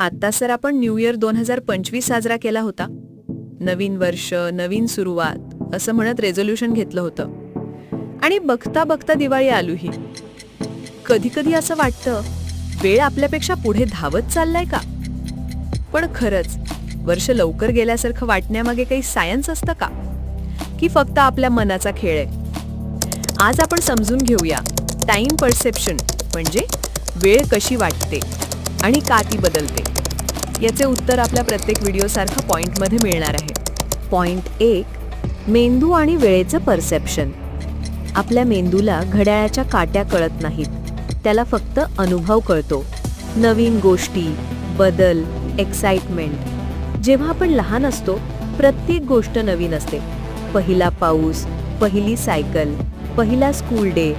आत्ता सर आपण new year दोन हजार पंचवीस साजरा केला होता. नवीन वर्ष नवीन सुरुवात असं म्हणत रेझोल्युशन घेतलं होतं. आणि बघता बघता दिवाळी आलोही. कधी कधी असं वाटतं वेळ आपल्यापेक्षा पुढे धावत चाललाय का? पण खरंच वर्ष लवकर गेल्यासारखं वाटण्यामागे काही सायन्स असतं का? की फक्त आपल्या मनाचा खेळ आहे? आज आपण समजून घेऊया. टाइम परसेप्शन म्हणजे वेळ कशी वाटते? आणि का ती बदलते. याचे उत्तर आपल्या प्रत्येक व्हिडिओसारख्या पॉईंटमध्ये मिळणार आहे. पॉईंट एक मेंदू आणि वेळेचं परसेप्शन आपल्या मेंदूला घड्याळाच्या काट्या कळत नाहीत. त्याला फक्त अनुभव कळतो. नवीन गोष्टी बदल एक्साइटमेंट जेव्हा आपण लहान असतो प्रत्येक गोष्ट नवीन असते. पहिला पाऊस पहिली सायकल पहिला स्कूल डे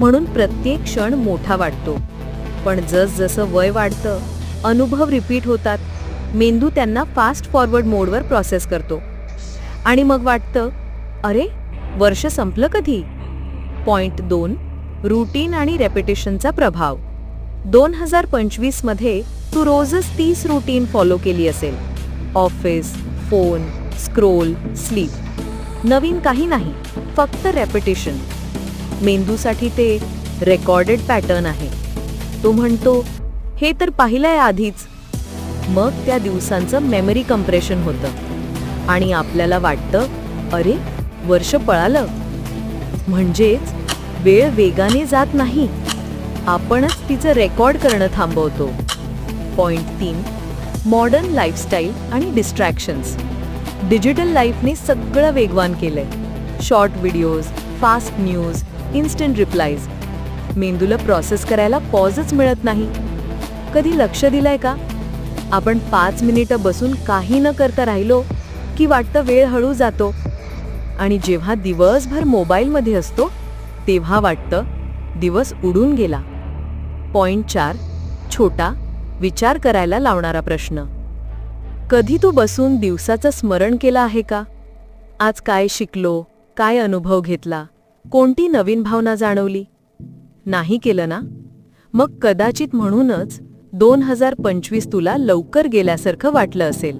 म्हणून प्रत्येक क्षण मोठा वाटतो. पण जसजसं वय वाढतं अनुभव रिपीट होतात. मेंदू त्यांना फास्ट फॉरवर्ड मोडवर प्रोसेस करतो. आणि मग वाटतं अरे वर्ष संपलं कधी? पॉइंट दोन रुटीन आणि रेपिटेशनचा प्रभाव. दोन हजार पंचवीसमध्ये तू रोजच तीस रुटीन फॉलो केली असेल. ऑफिस फोन स्क्रोल स्लीप नवीन काही नाही फक्त रेपिटेशन मेंदूसाठी ते रेकॉर्डेड पॅटर्न आहे. तो म्हणतो हे तर पाहिलंय आधीच. मग त्या दिवसांचं मेमरी कंप्रेशन होतं. आणि आपल्याला वाटतं अरे वर्ष पळालं. म्हणजेच वेळ वेगाने जात नाही. आपणच तिचं रेकॉर्ड करणं थांबवतो. पॉइंट तीन मॉडर्न लाईफस्टाईल आणि डिस्ट्रॅक्शन्स डिजिटल लाईफने सगळं वेगवान केलंय. Short videos fast news instant replies मेंदूला प्रोसेस करायला पॉजच मिळत नाही. कधी लक्ष दिलंय का? आपण पाच मिनिटं बसून काही न करता राहिलो की वाटतं वेळ हळू जातो. आणि जेव्हा दिवसभर मोबाईलमध्ये असतो तेव्हा वाटतं दिवस उडून गेला. पॉईंट चार छोटा विचार करायला लावणारा प्रश्न. कधी तू बसून दिवसाचं स्मरण केलं आहे का? आज काय शिकलो काय अनुभव घेतला कोणती नवीन भावना जाणवली? नाही केलं ना? मग कदाचित म्हणूनच दोन हजार पंचवीस तुला लवकर गेल्यासारखं वाटलं असेल.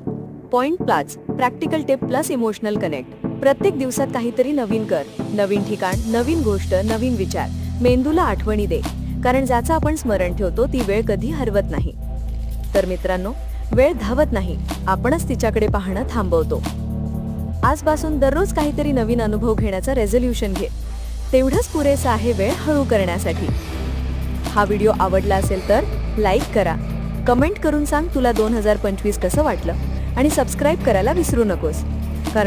Point प्लाच practical tip plus emotional connect. प्रत्येक दिवसात काहीतरी नवीन कर नवीन ठिकाण नवीन गोष्ट नवीन विचार. मेंदूला आठवणी दे कारण ज्याचं आपण स्मरण ठेवतो ती वेळ कधी हरवत नाही. तर मित्रांनो वेळ धावत नाही आपणच तिच्याकडे पाहणं थांबवतो. आजपासून दररोज काहीतरी नवीन अनुभव घेण्याचं रेझोल्युशन घे. तेवढंच पुरेसं आहे वेळ हळू करण्यासाठी. हा व्हिडिओ आवडला असेल तर लाईक करा. कमेंट करून सांग तुला दोन हजार पंचवीस कसं वाटलं? आणि सबस्क्राईब करायला विसरू नकोस. कारण